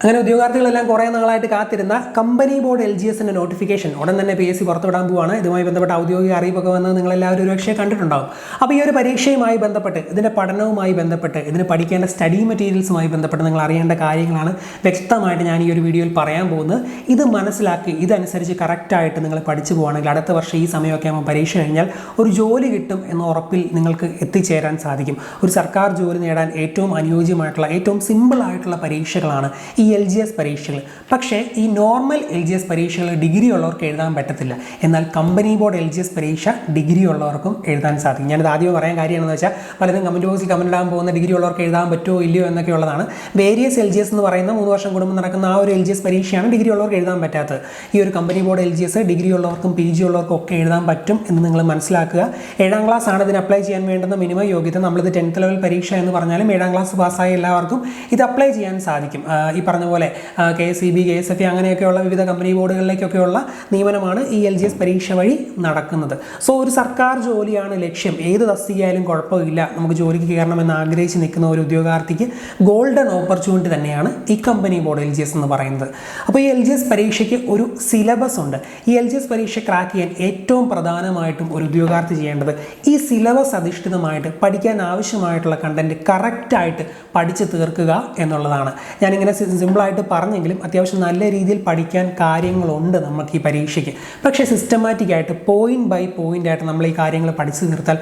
അങ്ങനെ ഉദ്യോഗാർത്ഥികളെല്ലാം കുറേ നാളായിട്ട് കാത്തിരുന്ന കമ്പനി ബോർഡ് എൽ ജി എസിന്റെ നോട്ടിഫിക്കേഷൻ ഉടൻ തന്നെ പി എസ് സി പുറത്തുവിടാൻ പോവാണ്. ഇതുമായി ബന്ധപ്പെട്ട ഔദ്യോഗിക അറിയിപ്പൊക്കെ വന്നത് നിങ്ങളെല്ലാവരും ഒരു പക്ഷേ കണ്ടിട്ടുണ്ടാവും. അപ്പോൾ ഈ ഒരു പരീക്ഷയുമായി ബന്ധപ്പെട്ട് ഇതിന്റെ പഠനവുമായി ബന്ധപ്പെട്ട് ഇതിന് പഠിക്കേണ്ട സ്റ്റഡി മെറ്റീരിയൽസുമായി ബന്ധപ്പെട്ട് നിങ്ങൾ അറിയേണ്ട കാര്യങ്ങളാണ് വ്യക്തമായിട്ട് ഞാൻ ഈ ഒരു വീഡിയോയിൽ പറയാൻ പോകുന്നത്. ഇത് മനസ്സിലാക്കി ഇതനുസരിച്ച് കറക്റ്റായിട്ട് നിങ്ങൾ പഠിച്ചു പോവുകയാണെങ്കിൽ അടുത്ത വർഷം ഈ സമയമൊക്കെ ആകുമ്പോൾ പരീക്ഷ കഴിഞ്ഞാൽ ഒരു ജോലി കിട്ടും എന്ന ഉറപ്പിൽ നിങ്ങൾക്ക് എത്തിച്ചേരാൻ സാധിക്കും. ഒരു സർക്കാർ ജോലി നേടാൻ ഏറ്റവും അനുയോജ്യമായിട്ടുള്ള ഏറ്റവും സിമ്പിളായിട്ടുള്ള പരീക്ഷകളാണ് ഈ എൽ ജി എസ് പരീക്ഷകൾ. പക്ഷേ ഈ നോർമൽ എൽ ജി എസ് പരീക്ഷകൾ ഡിഗ്രി ഉള്ളവർക്ക് എഴുതാൻ പറ്റത്തില്ല. എന്നാൽ company board L G S പരീക്ഷ ഡിഗ്രി ഉള്ളവർക്കും എഴുതാൻ സാധിക്കും. ഞാനിത് ആദ്യം പറയാൻ കാര്യമാണെന്ന് വെച്ചാൽ പലരും കമന്റ് ബോക്സിൽ കമന്റ് ഇടാൻ പോകുന്ന ഡിഗ്രി ഉള്ളവർക്ക് എഴുതാൻ പറ്റുമോ ഇല്ലയോ എന്നൊക്കെ ഉള്ളതാണ്. വേരിയസ് എൽ ജി എസ് എന്ന് പറയുന്ന മൂന്ന് വർഷം കൂടുമ്പോൾ നടക്കുന്ന ആ ഒരു എൽ ജി എസ് പരീക്ഷയാണ് ഡിഗ്രി ഉള്ളവർക്ക് എഴുതാൻ പറ്റാത്തത്. ഈ ഒരു company board L G S degree ഉള്ളവർക്കും പി ജി ഉള്ളവർക്കും ഒക്കെ എഴുതാൻ പറ്റും എന്ന് നിങ്ങൾ മനസ്സിലാക്കുക. ഏഴാം ക്ലാസ് ആണ് ഇതിന് അപ്ലൈ ചെയ്യാൻ വേണ്ടുന്ന മിനിമം യോഗ്യത. നമ്മളിത് ടെൻത്ത് ലെവൽ പരീക്ഷ എന്ന് പറഞ്ഞാലും ഏഴാം ക്ലാസ് പാസ്സായ എല്ലാവർക്കും ഇത് അപ്ലൈ ചെയ്യാൻ സാധിക്കും. ഈ പോലെ K S E B K S F അങ്ങനെയൊക്കെയുള്ള വിവിധ കമ്പനി ബോർഡുകളിലേക്കൊക്കെയുള്ള നിയമനമാണ് ഈ എൽ ജി എസ് പരീക്ഷ വഴി നടക്കുന്നത്. സോ ഒരു സർക്കാർ ജോലിയാണ് ലക്ഷ്യം. ഏത് തസ്തികയായാലും കുഴപ്പമില്ല. നമുക്ക് ജോലിക്ക് കയറണമെന്ന് ആഗ്രഹിച്ച് നിൽക്കുന്ന ഒരു ഉദ്യോഗാർത്ഥിക്ക് ഗോൾഡൻ ഓപ്പർച്യൂണിറ്റി തന്നെയാണ് ഈ company board L G S എന്ന് പറയുന്നത്. അപ്പോൾ ഈ എൽ ജി എസ് പരീക്ഷയ്ക്ക് ഒരു സിലബസ് ഉണ്ട്. ഈ എൽ ജി എസ് പരീക്ഷ ക്രാക്ക് ചെയ്യാൻ ഏറ്റവും പ്രധാനമായിട്ടും ഒരു ഉദ്യോഗാർത്ഥി ചെയ്യേണ്ടത് ഈ സിലബസ് അധിഷ്ഠിതമായിട്ട് പഠിക്കാൻ ആവശ്യമായിട്ടുള്ള കണ്ടന്റ് കറക്റ്റായിട്ട് പഠിച്ച് തീർക്കുക എന്നുള്ളതാണ്. ഞാനിങ്ങനെ സി- സിമ്പിളായിട്ട് പറഞ്ഞെങ്കിലും അത്യാവശ്യം നല്ല രീതിയിൽ പഠിക്കാൻ കാര്യങ്ങളുണ്ട് നമുക്ക് ഈ പരീക്ഷയ്ക്ക്. പക്ഷേ സിസ്റ്റമാറ്റിക് ആയിട്ട് പോയിന്റ് ബൈ പോയിന്റ് ആയിട്ട് നമ്മൾ ഈ കാര്യങ്ങൾ പഠിച്ചു തീർത്താൽ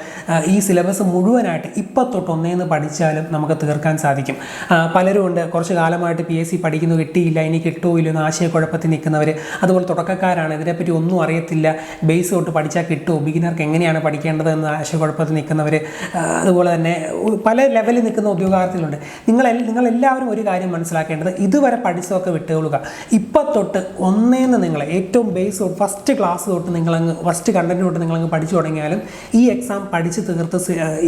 ഈ സിലബസ് മുഴുവനായിട്ട് ഇപ്പം തൊട്ട് ഒന്നേന്ന് പഠിച്ചാലും നമുക്ക് തീർക്കാൻ സാധിക്കും. പലരും ഉണ്ട് കുറച്ച് കാലമായിട്ട് പി എസ് സി പഠിക്കുന്നു കിട്ടിയില്ല ഇനി കിട്ടുമോ ഇല്ലയോ എന്ന് ആശയക്കുഴപ്പത്തിൽ നിൽക്കുന്നവർ അതുപോലെ തുടക്കക്കാരാണ് ഇതിനെപ്പറ്റി ഒന്നും അറിയത്തില്ല. ബേസ് തൊട്ട് പഠിച്ചാൽ കിട്ടുമോ ബിഗിനർക്ക് എങ്ങനെയാണ് പഠിക്കേണ്ടത് എന്ന് ആശയക്കുഴപ്പത്തിൽ നിൽക്കുന്നവർ അതുപോലെ തന്നെ പല ലെവലിൽ നിൽക്കുന്ന ഉദ്യോഗാർത്ഥികളുണ്ട്. നിങ്ങൾ നിങ്ങളെല്ലാവരും ഒരു കാര്യം മനസ്സിലാക്കേണ്ടത് ഇതുവരെ പഠിച്ചതൊക്കെ വിട്ടുകൊള്ളുക ഇപ്പം തൊട്ട് ഒന്നേന്ന് നിങ്ങൾ ഏറ്റവും ബേസ് തൊട്ട് ഫസ്റ്റ് ക്ലാസ് തൊട്ട് നിങ്ങളങ്ങ് ഫസ്റ്റ് കണ്ടന്റ് തൊട്ട് നിങ്ങളങ്ങ് പഠിച്ചു തുടങ്ങിയാലും ഈ എക്സാം പഠിച്ച് തീർത്ത്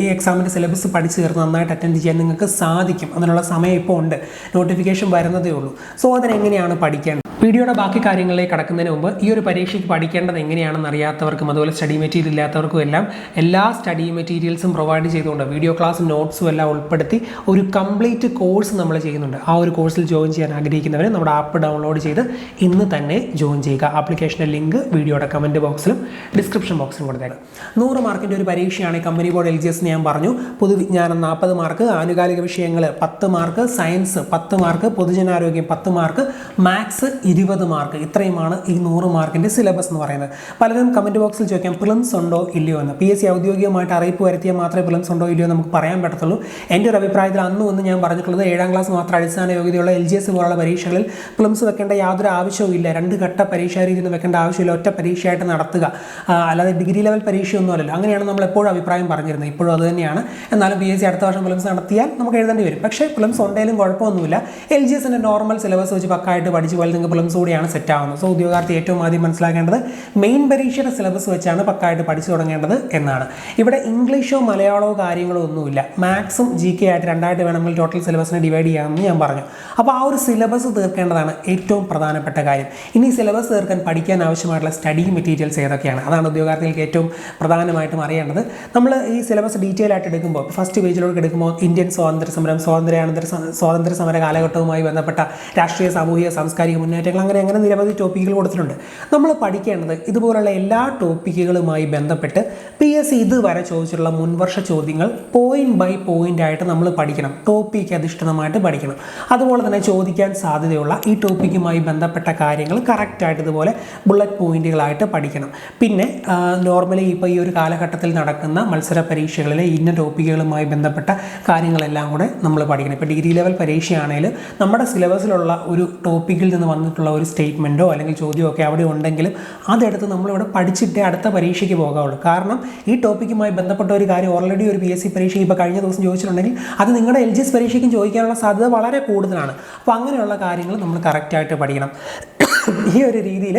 ഈ എക്സാമിന്റെ സിലബസ് പഠിച്ച് തീർത്ത് നന്നായിട്ട് അറ്റൻഡ് ചെയ്യാൻ നിങ്ങൾക്ക് സാധിക്കും. അതിനുള്ള സമയം ഇപ്പോൾ ഉണ്ട്. നോട്ടിഫിക്കേഷൻ വരുന്നതേ ഉള്ളൂ. സോ അതിനെങ്ങനെയാണ് പഠിക്കേണ്ടത്? വീഡിയോയുടെ ബാക്കി കാര്യങ്ങളിലേക്ക് കടക്കുന്നതിന് മുമ്പ് ഈ ഒരു പരീക്ഷയ്ക്ക് പഠിക്കേണ്ടത് എങ്ങനെയാണെന്ന് അറിയാത്തവർക്കും അതുപോലെ സ്റ്റഡി മെറ്റീരിയൽ ഇല്ലാത്തവർക്കും എല്ലാം എല്ലാ സ്റ്റഡി മെറ്റീരിയൽസും പ്രൊവൈഡ് ചെയ്തുകൊണ്ട് വീഡിയോ ക്ലാസ് നോട്ട്സും എല്ലാം ഉൾപ്പെടുത്തി ഒരു കംപ്ലീറ്റ് കോഴ്സ് നമ്മൾ ചെയ്യുന്നുണ്ട്. ആ ഒരു കോഴ്സിൽ ജോയിൻ ചെയ്യാൻ ആഗ്രഹിക്കുന്നവർ നമ്മുടെ ആപ്പ് ഡൗൺലോഡ് ചെയ്ത് ഇന്ന് തന്നെ ജോയിൻ ചെയ്യുക. ആപ്ലിക്കേഷന്റെ ലിങ്ക് വീഡിയോയുടെ കമന്റ് ബോക്സിലും ഡിസ്ക്രിപ്ഷൻ ബോക്സിലും കൊടുത്തേക്കാം. നൂറ് മാർക്കിന്റെ ഒരു പരീക്ഷയാണ് company board L G S ഞാൻ പറഞ്ഞു. പൊതുവിജ്ഞാനം നാൽപ്പത് മാർക്ക് ആനുകാലിക വിഷയങ്ങൾ പത്ത് മാർക്ക് സയൻസ് പത്ത് മാർക്ക് പൊതുജനാരോഗ്യം പത്ത് മാർക്ക് മാത്സ് ഇരുപത് മാർക്ക്. ഇത്രയുമാണ് ഈ നൂറ് മാർക്കിന്റെ സിലബസ് എന്ന് പറയുന്നത്. പലരും കമന്റ് ബോക്സിൽ ചോദിക്കാം പ്രിലിംസ് ഉണ്ടോ ഇല്ലയോ? എന്ന്. പി എസ് സി ഔദ്യോഗികമായിട്ട് അറിയിപ്പ് വരുത്തിയാൽ മാത്രമേ പ്രിലിംസ് ഉണ്ടോ ഇല്ലയോ നമുക്ക് പറയാൻ പറ്റത്തുള്ളൂ. എന്റെ ഒരു അഭിപ്രായത്തിൽ അന്നും ഒന്ന് ഞാൻ പറഞ്ഞിട്ടുള്ളത് ഏഴാം ക്ലാസ് മാത്രം അടിസ്ഥാന യോഗ്യതയുള്ള എൽ ജി എസ് പോലുള്ള പരീക്ഷകളിൽ പ്ലംസ് വെക്കേണ്ട യാതൊരു ആവശ്യവും ഇല്ല. രണ്ട് ഘട്ട പരീക്ഷാ രീതിയൊന്നും വെക്കേണ്ട ആവശ്യമില്ല. ഒറ്റ പരീക്ഷയായിട്ട് നടത്തുക. അല്ലാതെ ഡിഗ്രി ലെവൽ പരീക്ഷയൊന്നും അല്ലല്ലോ. അങ്ങനെയാണ് നമ്മൾ എപ്പോഴും അഭിപ്രായം പറഞ്ഞിരുന്നത്. ഇപ്പോഴും അത് തന്നെയാണ്. എന്നാലും പി എസ് സി അടുത്ത വർഷം പ്ലംസ് നടത്തിയാൽ നമുക്ക് എഴുതേണ്ടി വരും. പക്ഷേ പ്ലംസ് ഉണ്ടെങ്കിലും കുഴപ്പമൊന്നുമില്ല. എൽ ജി എസിന്റെ നോർമൽ സിലബസ് വെച്ച് പക്കായിട്ട് പഠിച്ച് പോലെ നിങ്ങൾക്ക് പ്ലംസ് കൂടിയാണ് സെറ്റ് ആവുന്നത്. സോ ഉദ്യോഗാർത്ഥി ഏറ്റവും ആദ്യം മനസ്സിലാക്കേണ്ടത് മെയിൻ പരീക്ഷയുടെ സിലബസ് വെച്ചാണ് പക്കായിട്ട് പഠിച്ചു തുടങ്ങേണ്ടത് എന്നാണ്. ഇവിടെ ഇംഗ്ലീഷോ മലയാളമോ കാര്യങ്ങളോ ഒന്നുമില്ല. മാത്സും ജി കെ ആയിട്ട് രണ്ടായിട്ട് വേണമെങ്കിൽ ടോട്ടൽ സിലബസിനെ ഡിവൈഡ് ചെയ്യാമെന്ന് ഞാൻ പറഞ്ഞു. അപ്പോൾ ആ ഒരു സിലബസ് തീർക്കേണ്ടതാണ് ഏറ്റവും പ്രധാനപ്പെട്ട കാര്യം. ഇനി സിലബസ് തീർക്കാൻ പഠിക്കാൻ ആവശ്യമായിട്ടുള്ള സ്റ്റഡി മെറ്റീരിയൽസ് ഏതൊക്കെയാണ്? അതാണ് ഉദ്യോഗാർത്ഥികൾക്ക് ഏറ്റവും പ്രധാനമായിട്ടും അറിയേണ്ടത്. നമ്മൾ ഈ സിലബസ് ഡീറ്റെയിൽ ആയിട്ട് എടുക്കുമ്പോൾ ഫസ്റ്റ് പേജിലോട്ട് എടുക്കുമ്പോൾ ഇന്ത്യൻ സ്വാതന്ത്ര്യ സമരം സ്വാതന്ത്ര്യാനന്തര സ്വാതന്ത്ര്യ സമര കാലഘട്ടവുമായി ബന്ധപ്പെട്ട രാഷ്ട്രീയ സാമൂഹിക സാംസ്കാരിക മുന്നേറ്റങ്ങൾ അങ്ങനെ അങ്ങനെ നിരവധി ടോപ്പിക്കുകൾ കൊടുത്തിട്ടുണ്ട്. നമ്മൾ പഠിക്കേണ്ടത് ഇതുപോലുള്ള എല്ലാ ടോപ്പിക്കുകളുമായി ബന്ധപ്പെട്ട് പി എസ് സി ഇതുവരെ ചോദിച്ചിട്ടുള്ള മുൻവർഷ ചോദ്യങ്ങൾ പോയിന്റ് ബൈ പോയിന്റ് ആയിട്ട് നമ്മൾ പഠിക്കണം. ടോപ്പിക്ക് അധിഷ്ഠിതമായിട്ട് പഠിക്കണം. അതുപോലെ തന്നെ ചോദിക്കാൻ സാധ്യതയുള്ള ഈ ടോപ്പിക്കുമായി ബന്ധപ്പെട്ട കാര്യങ്ങൾ കറക്റ്റായിട്ട് ഇതുപോലെ ബുള്ളറ്റ് പോയിന്റുകളായിട്ട് പഠിക്കണം. പിന്നെ നോർമലി ഇപ്പോൾ ഈ ഒരു കാലഘട്ടത്തിൽ നടക്കുന്ന മത്സര പരീക്ഷകളിലെ ഇന്ന ടോപ്പിക്കുകളുമായി ബന്ധപ്പെട്ട കാര്യങ്ങളെല്ലാം കൂടെ നമ്മൾ പഠിക്കണം. ഇപ്പോൾ ഡിഗ്രി ലെവൽ പരീക്ഷയാണെങ്കിൽ നമ്മുടെ സിലബസിലുള്ള ഒരു ടോപ്പിക്കിൽ നിന്ന് വന്നിട്ടുള്ള ഒരു സ്റ്റേറ്റ്മെന്റോ അല്ലെങ്കിൽ ചോദ്യമോ ഒക്കെ അവിടെ ഉണ്ടെങ്കിലും അതെടുത്ത് നമ്മളിവിടെ പഠിച്ചിട്ടേ അടുത്ത പരീക്ഷയ്ക്ക് പോകാവുള്ളൂ. കാരണം ഈ ടോപ്പിക്കുമായി ബന്ധപ്പെട്ട ഒരു കാര്യം ഓൾറെഡി ഒരു പി എസ് സി പരീക്ഷ ഇപ്പോൾ കഴിഞ്ഞ ദിവസം ചോദിച്ചിട്ടുണ്ടെങ്കിൽ അത് നിങ്ങളുടെ എൽ ജി എസ് പരീക്ഷയ്ക്കും ചോദിക്കാനുള്ള സാധ്യത വളരെ കൂടുതലാണ്. അപ്പോൾ അങ്ങനെയുള്ള കാര്യങ്ങൾ നമ്മൾ കറക്റ്റായിട്ട് പഠിക്കണം. ഈ ഒരു രീതിയിൽ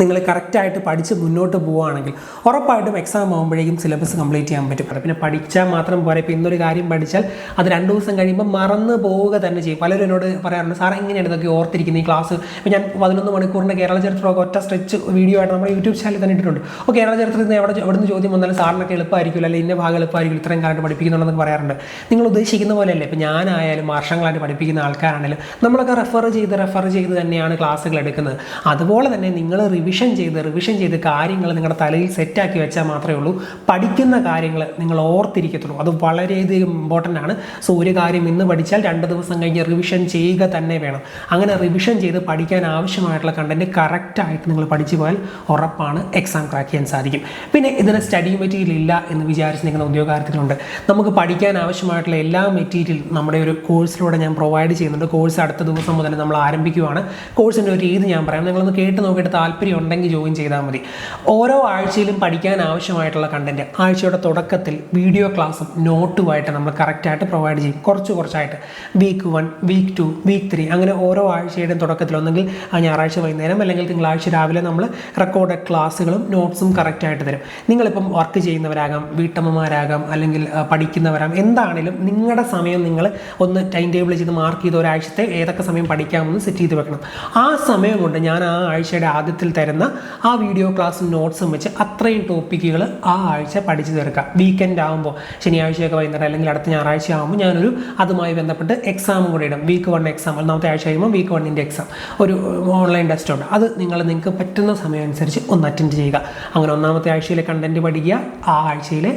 നിങ്ങൾ കറക്റ്റായിട്ട് പഠിച്ച് മുന്നോട്ട് പോവുകയാണെങ്കിൽ ഉറപ്പായിട്ടും എക്സാം ആകുമ്പോഴേക്കും സിലബസ് കംപ്ലീറ്റ് ചെയ്യാൻ പറ്റും. പിന്നെ പഠിച്ചാൽ മാത്രം പോരാ. ഇപ്പോൾ ഇന്നൊരു കാര്യം പഠിച്ചാൽ അത് രണ്ട് ദിവസം കഴിയുമ്പോൾ മറന്നു പോവുക തന്നെ ചെയ്യും. പലരും എന്നോട് പറയാറുണ്ട് സാർ എങ്ങനെയാണ് ഇതൊക്കെ ഓർത്തിരിക്കുന്നത് ഈ ക്ലാസ് ഇപ്പോൾ ഞാൻ പതിനൊന്ന് മണിക്കൂറിന്റെ കേരള ചരിത്രമൊക്കെ ഒറ്റ സ്ട്രെച്ച് വീഡിയോ ആയിട്ട് നമ്മുടെ യൂട്യൂബ് ചാനലിൽ തന്നെ ഇട്ടിട്ടുണ്ട്. അപ്പോൾ കേരള ചരിത്രത്തിൽ നിന്ന് എവിടെ എവിടെ നിന്ന് ചോദ്യം വന്നാലും സാറിനൊക്കെ എളുപ്പമായിരിക്കില്ല അല്ലെങ്കിൽ ഇന്ന ഭാഗം എളുപ്പമായിരിക്കും ഇത്രയും കാലത്ത് പഠിപ്പിക്കുന്നുണ്ടെന്ന് പറയാറുണ്ട്. നിങ്ങൾ ഉദ്ദേശിക്കുന്ന പോലെയല്ലേ. ഇപ്പോൾ ഞാനായാലും വർഷങ്ങളായിട്ട് പഠിപ്പിക്കുന്ന ആൾക്കാരാണെങ്കിലും നമ്മളൊക്കെ റെഫർ ചെയ്ത് റെഫർ ചെയ്ത് തന്നെയാണ് ക്ലാസ്സുകൾ എടുക്കുന്നത്. അതുപോലെ തന്നെ നിങ്ങൾ റിവിഷൻ ചെയ്ത് റിവിഷൻ ചെയ്ത് കാര്യങ്ങൾ നിങ്ങളുടെ തലയിൽ സെറ്റാക്കി വെച്ചാൽ മാത്രമേ ഉള്ളൂ. പഠിക്കുന്ന കാര്യങ്ങൾ നിങ്ങൾ ഓർത്തിരിക്കത്തുള്ളൂ. അത് വളരെയധികം ഇമ്പോർട്ടന്റ് ആണ്. സോ ഒരു കാര്യം ഇന്ന് പഠിച്ചാൽ രണ്ട് ദിവസം കഴിഞ്ഞ് റിവിഷൻ ചെയ്യുക തന്നെ വേണം. അങ്ങനെ റിവിഷൻ ചെയ്ത് പഠിക്കാൻ ആവശ്യമായിട്ടുള്ള കണ്ടന്റ് കറക്റ്റായിട്ട് നിങ്ങൾ പഠിച്ചു പോയാൽ ഉറപ്പാണ് എക്സാം ക്രാക്ക് ചെയ്യാൻ സാധിക്കും. പിന്നെ ഇതിന് സ്റ്റഡി മെറ്റീരിയൽ ഇല്ല എന്ന് വിചാരിച്ച് നിൽക്കുന്ന ഉദ്യോഗാർത്ഥികളുണ്ട്. നമുക്ക് പഠിക്കാൻ ആവശ്യമായിട്ടുള്ള എല്ലാ മെറ്റീരിയൽ നമ്മുടെ ഒരു കോഴ്സിലൂടെ ഞാൻ പ്രൊവൈഡ് ചെയ്യുന്നുണ്ട്. കോഴ്സ് അടുത്ത ദിവസം മുതൽ നമ്മൾ ആരംഭിക്കുവാണ്. കോഴ്സിന്റെ ഒരു രീതി ഞാൻ പറയാം. നിങ്ങളൊന്ന് കേട്ട് നോക്കിയിട്ട് താല്പര്യം ഉണ്ടെങ്കിൽ ജോയിൻ ചെയ്താൽ മതി. ഓരോ ആഴ്ചയിലും പഠിക്കാൻ ആവശ്യമായിട്ടുള്ള കണ്ടന്റ് ആഴ്ചയുടെ തുടക്കത്തിൽ വീഡിയോ ക്ലാസ്സും നോട്ടുമായിട്ട് നമ്മൾ കറക്റ്റായിട്ട് പ്രൊവൈഡ് ചെയ്യും. കുറച്ച് കുറച്ചായിട്ട്. Week one week two week three അങ്ങനെ ഓരോ ആഴ്ചയുടെയും തുടക്കത്തിൽ ഒന്നെങ്കിൽ ആ ഞായറാഴ്ച വൈകുന്നേരം അല്ലെങ്കിൽ തിങ്കളാഴ്ച രാവിലെ നമ്മൾ റെക്കോർഡ് ക്ലാസ്സുകളും നോട്ട്സും കറക്റ്റായിട്ട് തരും. നിങ്ങളിപ്പം വർക്ക് ചെയ്യുന്നവരാകാം വീട്ടമ്മമാരാകാം അല്ലെങ്കിൽ പഠിക്കുന്നവരാം എന്താണെങ്കിലും നിങ്ങളുടെ സമയം നിങ്ങൾ ഒന്ന് ടൈം ടേബിൾ ചെയ്ത് മാർക്ക് ചെയ്ത് ഒരാഴ്ചത്തെ ഏതൊക്കെ സമയം പഠിക്കാമെന്ന് സെറ്റ് ചെയ്ത് വെക്കണം. ആ സമയം കൊണ്ട് ഞാൻ ആ ആഴ്ചയുടെ ആദ്യത്തിൽ തരുന്ന ആ വീഡിയോ ക്ലാസ് നോട്ട്സും വെച്ച് അത്രയും ടോപ്പിക്കുകൾ ആ ആഴ്ച പഠിച്ചു തീർക്കുക വീക്കെൻഡ് ആകുമ്പോൾ ശനിയാഴ്ചയൊക്കെ വൈകുന്നേരം അല്ലെങ്കിൽ അടുത്ത ഞായറാഴ്ച ആകുമ്പോൾ ഞാനൊരു അതുമായി ബന്ധപ്പെട്ട് എക്സാമും കൂടെ ഇടും. വീക്ക് വൺ എക്സാം ഒന്നാമത്തെ ആഴ്ച കഴിയുമ്പോൾ വീക്ക് വണ്ണിന്റെ എക്സാം ഒരു ഓൺലൈൻ ടെസ്റ്റ് ഉണ്ട്. അത് നിങ്ങൾ നിങ്ങൾക്ക് പറ്റുന്ന സമയം അനുസരിച്ച് ഒന്ന് അറ്റൻഡ് ചെയ്യുക. അങ്ങനെ ഒന്നാമത്തെ ആഴ്ചയിലെ കണ്ടന്റ് പഠിക്കുക ആ ആഴ്ചയിലെ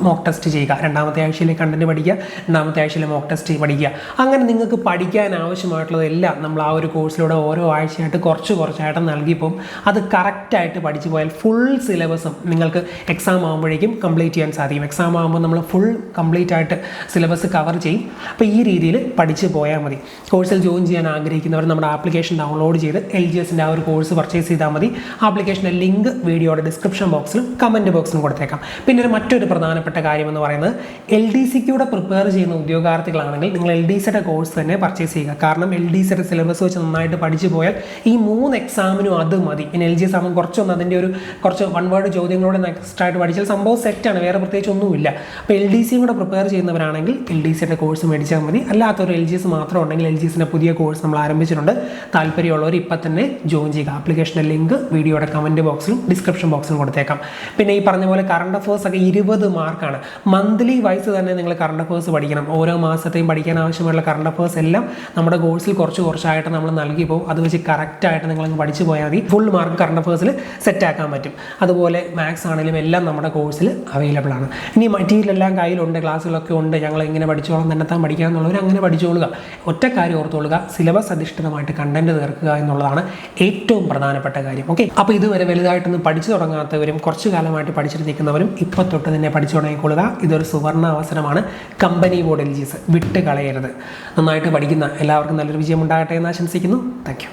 മോക്ക് ടെസ്റ്റ് ചെയ്യുക. രണ്ടാമത്തെ ആഴ്ചയിലെ കണ്ടന്റ് പഠിക്കുക രണ്ടാമത്തെ ആഴ്ചയിലെ മോക്ക് ടെസ്റ്റ് പഠിക്കുക. അങ്ങനെ നിങ്ങൾക്ക് പഠിക്കാൻ ആവശ്യമായിട്ടുള്ളതെല്ലാം നമ്മൾ ആ ഒരു കോഴ്സിലൂടെ ഓരോ ആഴ്ചയായിട്ട് കുറച്ച് കുറച്ചായിട്ട് നൽകിയപ്പോൾ അത് കറക്റ്റായിട്ട് പഠിച്ചു പോയാൽ ഫുൾ സിലബസും നിങ്ങൾക്ക് എക്സാം ആകുമ്പോഴേക്കും കംപ്ലീറ്റ് ചെയ്യാൻ സാധിക്കും. എക്സാം ആകുമ്പോൾ നമ്മൾ ഫുൾ കംപ്ലീറ്റ് ആയിട്ട് സിലബസ് കവർ ചെയ്യും. അപ്പോൾ ഈ രീതിയിൽ പഠിച്ചു പോയാൽ മതി. കോഴ്സിൽ ജോയിൻ ചെയ്യാൻ ആഗ്രഹിക്കുന്നവർ നമ്മുടെ ആപ്ലിക്കേഷൻ ഡൗൺലോഡ് ചെയ്ത് എൽ ജി എസിന്റെ ആ ഒരു കോഴ്സ് പർച്ചേസ് ചെയ്താൽ മതി. ആപ്ലിക്കേഷന്റെ ലിങ്ക് വീഡിയോയുടെ ഡിസ്ക്രിപ്ഷൻ ബോക്സിലും കമന്റ് ബോക്സിലും കൊടുത്തേക്കാം. പിന്നെ ഒരു മറ്റൊരു പ്രധാനപ്പെട്ട കാര്യം എന്ന് പറയുന്നത് എൽ ഡി സിക്കൂടെ പ്രിപ്പയർ ചെയ്യുന്ന ഉദ്യോഗാർത്ഥികളാണെങ്കിൽ നിങ്ങൾ എൽ ഡി സിയുടെ കോഴ്സ് തന്നെ പർച്ചേസ് ചെയ്യുക. കാരണം എൽ ഡി സിയുടെ സിലബസ് വെച്ച് നന്നായിട്ട് പഠിച്ചു പോയാൽ ഈ മൂന്ന് എക്സാമിനും അത് മതി. പിന്നെ എൽ ജി ആകുമ്പോൾ കുറച്ചൊന്ന് അതിന്റെ ഒരു കുറച്ച് വൺ വേർഡ് ചോദ്യങ്ങളോടെ നെക്സ്റ്റ് ആയിട്ട് പഠിച്ചാൽ സംഭവം സെറ്റാണ് വേറെ പ്രത്യേകിച്ച് ഒന്നുമില്ല. അപ്പോൾ എൽ ഡി സിയും കൂടെ പ്രിപ്പയർ ചെയ്യുന്നവരാണെങ്കിൽ എൽ ഡി സിയുടെ കോഴ്സ് മേടിച്ചാൽ മതി. അല്ലാത്തൊരു എൽ ജി എസ് മാത്രം ഉണ്ടെങ്കിൽ എൽ ജി എസിന്റെ പുതിയ കോഴ്സ് നമ്മൾ ആരംഭിച്ചിട്ടുണ്ട്. താല്പര്യമുള്ളവർ ഇപ്പം തന്നെ ജോയിൻ ചെയ്യുക. ആപ്ലിക്കേഷന്റെ ലിങ്ക് വീഡിയോയുടെ കമന്റ് ബോക്സിലും ഡിസ്ക്രിപ്ഷൻ ബോക്സിലും കൊടുത്തേക്കാം. പിന്നെ ഈ പറഞ്ഞ പോലെ കറണ്ട് അഫേഴ്സ് ഒക്കെ ഇരുപത് മാർക്കാണ് മന്ത്ലി വൈസ് തന്നെ നിങ്ങൾ കറണ്ട് അഫേഴ്സ് പഠിക്കണം. ഓരോ മാസത്തെയും പഠിക്കാൻ ആവശ്യമുള്ള കറണ്ട് അഫേഴ്സ് എല്ലാം നമ്മുടെ കോഴ്സിൽ കുറച്ച് കുറച്ചായിട്ട് നമ്മൾ നൽകിയപ്പോൾ അത് വെച്ച് കറക്റ്റായിട്ട് നിങ്ങൾ പഠിച്ചു പോയാൽ മതി. ഫുൾ മാർക്ക് കറണ്ട് അഫേഴ്സിൽ സെറ്റ് ആക്കാൻ പറ്റും. അതുപോലെ മാത്സ് ആണെങ്കിലും എല്ലാം നമ്മുടെ കോഴ്സിൽ അവൈലബിൾ ആണ്. ഇനി മെറ്റീരിയൽ എല്ലാം കയ്യിലുണ്ട് ക്ലാസ്സുകളൊക്കെ ഉണ്ട് ഞങ്ങൾ എങ്ങനെ പഠിച്ചോളാം തന്നെത്താൻ പഠിക്കുക എന്നുള്ളവർ അങ്ങനെ പഠിച്ചോളുക. ഒറ്റ കാര്യം ഓർത്തോളുക സിലബസ് അധിഷ്ഠിതമായിട്ട് കണ്ടന്റ് തീർക്കുക എന്നുള്ളതാണ് ഏറ്റവും പ്രധാനപ്പെട്ട കാര്യം. ഓക്കെ അപ്പോൾ ഇതുവരെ വലുതായിട്ടൊന്നും പഠിച്ചു തുടങ്ങാത്തവരും കുറച്ച് കാലമായിട്ട് പഠിച്ചിരിക്കുന്നവരും ഇപ്പൊ ഇപ്പോൾ തൊട്ട് തന്നെ പഠിച്ചു തുടങ്ങിക്കൊള്ളുക ഇതൊരു സുവർണ അവസരമാണ്. കമ്പനി ബോർഡ് എൽ വിട്ട് കളയരുത് നന്നായിട്ട് പഠിക്കുന്ന എല്ലാവർക്കും നല്ലൊരു വിജയം ഉണ്ടാകട്ടെ എന്ന് ആശംസിക്കുന്നു. താങ്ക്